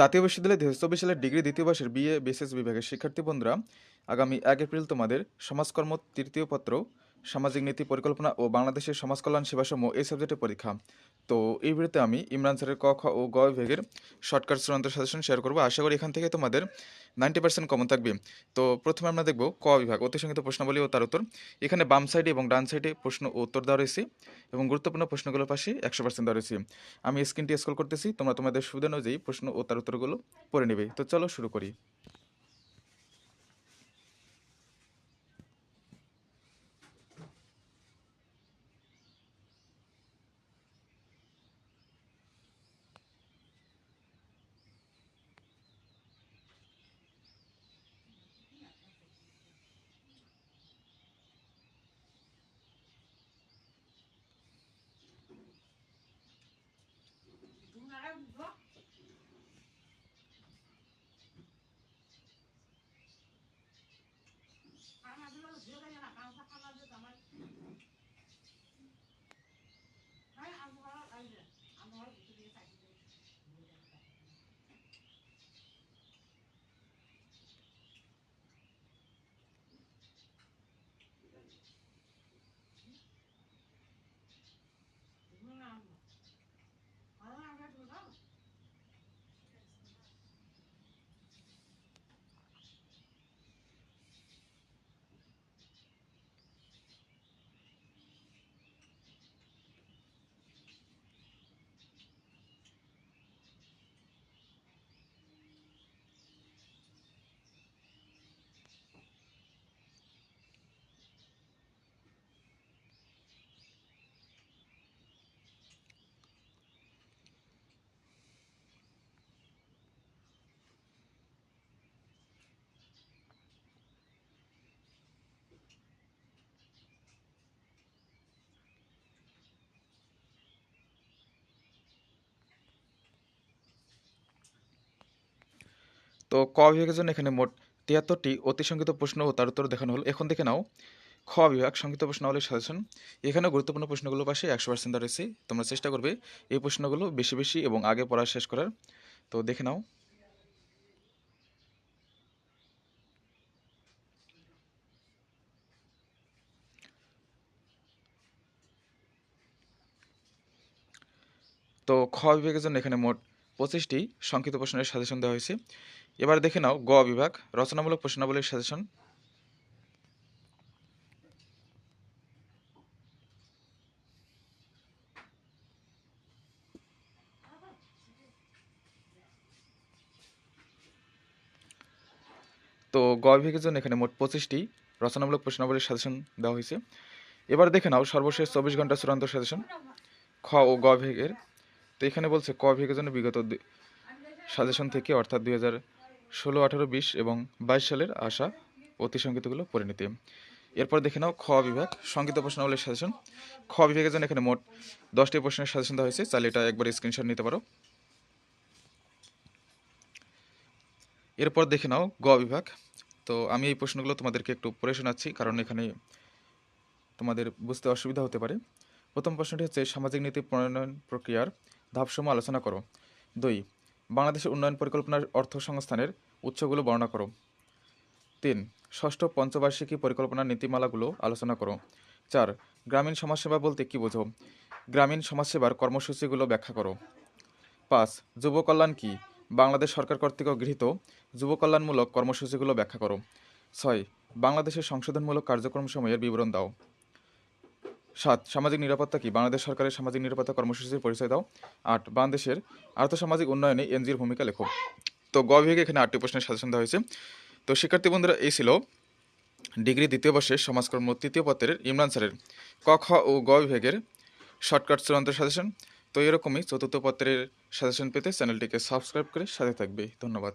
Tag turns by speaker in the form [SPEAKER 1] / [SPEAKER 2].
[SPEAKER 1] জাতীয় বিশ্ববিদ্যালয় হাজার চব্বিশ সালের ডিগ্রি দ্বিতীয় বর্ষের বিএ, বিএসএস বিভাগের শিক্ষার্থী বন্ধুরা, আগামী এক এপ্রিল তোমাদের সমাজকর্ম তৃতীয় পত্র সামাজিক নীতি পরিকল্পনা ও বাংলাদেশের সমাজ কল্যাণ সেবাসমূহ এই সাবজেক্টে পরীক্ষা। তো এই ভিডিওতে আমি ইমরান স্যারের ক, খ ও গ বিভাগের শর্টকাট চূড়ান্ত সাজেশন শেয়ার করব। আশা করি এখান থেকে তোমাদের নাইনটি পার্সেন্ট কমন থাকবে। তো প্রথমে আমরা দেখব ক বিভাগ অতি সংক্ষিপ্ত প্রশ্নাবলী ও তার উত্তর। এখানে বাম সাইডে এবং ডান সাইডে প্রশ্ন ও উত্তর দেওয়া রয়েছে এবং গুরুত্বপূর্ণ প্রশ্নগুলোর পাশে একশো পার্সেন্ট দেওয়া রয়েছে। আমি স্ক্রিনটি স্ক্রল করতেছি, তোমরা তোমাদের সুবিধা অনুযায়ী প্রশ্ন ও তার উত্তরগুলো পড়ে নেবে। তো চলো শুরু করি। তো ক বিভাগের জন্য এখানে মোট তিয়াত্তরটি অতি সংক্ষিপ্ত প্রশ্ন ও তার উত্তর দেখানো হলো। এখন দেখে নাও, খ বিভাগ সংক্ষিপ্ত প্রশ্নাবলীর সাজেশন। এখানে গুরুত্বপূর্ণ প্রশ্নগুলোর পাশে একশো পার্সেন্ট রয়েছে। তোমরা চেষ্টা করবে এই প্রশ্নগুলো বেশি বেশি এবং আগে পড়া শেষ করার। তো দেখে নাও। তো খ বিভাগের জন্য এখানে মোট পঁচিশটি সংক্ষিপ্ত প্রশ্নের সাজেশন দেওয়া হয়েছে। এবার দেখে নাও গ বিভাগ, রচনামূলক প্রশ্নাবলীর সাজেশন তো গ বিভাগের জন্য এখানে মোট পঁচিশটি রচনামূলক প্রশ্নাবলীর সাজেশন দেওয়া হয়েছে। এবার দেখে নাও সর্বশেষ চব্বিশ ঘণ্টা চূড়ান্ত সাজেশন খ ও গ বিভাগের। তো এখানে বলছে ক বিভাগের জন্য বিগত সাজেশন থেকে অর্থাৎ দুই হাজার ষোলো, আঠারো, বিশ এবং বাইশ সালের আসা অতি সংক্ষিপ্তগুলো পড়ে নিতে। এরপর দেখে নাও খ বিভাগ, সংক্ষিপ্ত প্রশ্নাবলীর সাজেশন খ বিভাগের জন্য এখানে মোট দশটি প্রশ্নের সাজেশন দেওয়া হয়েছে। চাইলে এটা একবার স্ক্রিনশট নিতে পারো। এরপর দেখে নাও গ বিভাগ। তো আমি এই প্রশ্নগুলো তোমাদেরকে একটু পড়ে শোনাচ্ছি, কারণ এখানে তোমাদের বুঝতে অসুবিধা হতে পারে। প্রথম প্রশ্নটি হচ্ছে, সামাজিক নীতি প্রণয়ন প্রক্রিয়ার ধাপসমূহ আলোচনা করো। দুই বাংলাদেশের উন্নয়ন পরিকল্পনার অর্থ সংস্থানের উৎসগুলো বর্ণনা করো। তিন, ষষ্ঠ পঞ্চবার্ষিকী পরিকল্পনার নীতিমালাগুলো আলোচনা করো। চার, গ্রামীণ সমাজসেবা বলতে কী বোঝো? গ্রামীণ সমাজসেবার কর্মসূচিগুলো ব্যাখ্যা করো। পাঁচ, যুব কল্যাণ কী? বাংলাদেশ সরকার কর্তৃক গৃহীত যুব কল্যাণমূলক কর্মসূচিগুলো ব্যাখ্যা করো। ছয়, বাংলাদেশের সংশোধনমূলক কার্যক্রম সময়ের বিবরণ দাও। সাত, সামাজিক নিরাপত্তা কি? বাংলাদেশ সরকারের সামাজিক নিরাপত্তা কর্মসূচির পরিচয় দাও। আট, বাংলাদেশের আর্থসামাজিক উন্নয়নে এনজিওর ভূমিকা লেখো। তো গ বিভাগে এখানে আটটি প্রশ্নের সাজেশন দেওয়া হয়েছে। তো শিক্ষার্থী বন্ধুরা, এই ছিল ডিগ্রি দ্বিতীয় বর্ষের সমাজকর্ম তৃতীয় পত্রের ইমরান স্যারের ক, খ ও গ বিভাগের শর্টকাট চূড়ান্ত সাজেশন। তো এরকমই চতুর্থ পত্রের সাজেশন পেতে চ্যানেলটিকে সাবস্ক্রাইব করে সাথে থাকবে। ধন্যবাদ।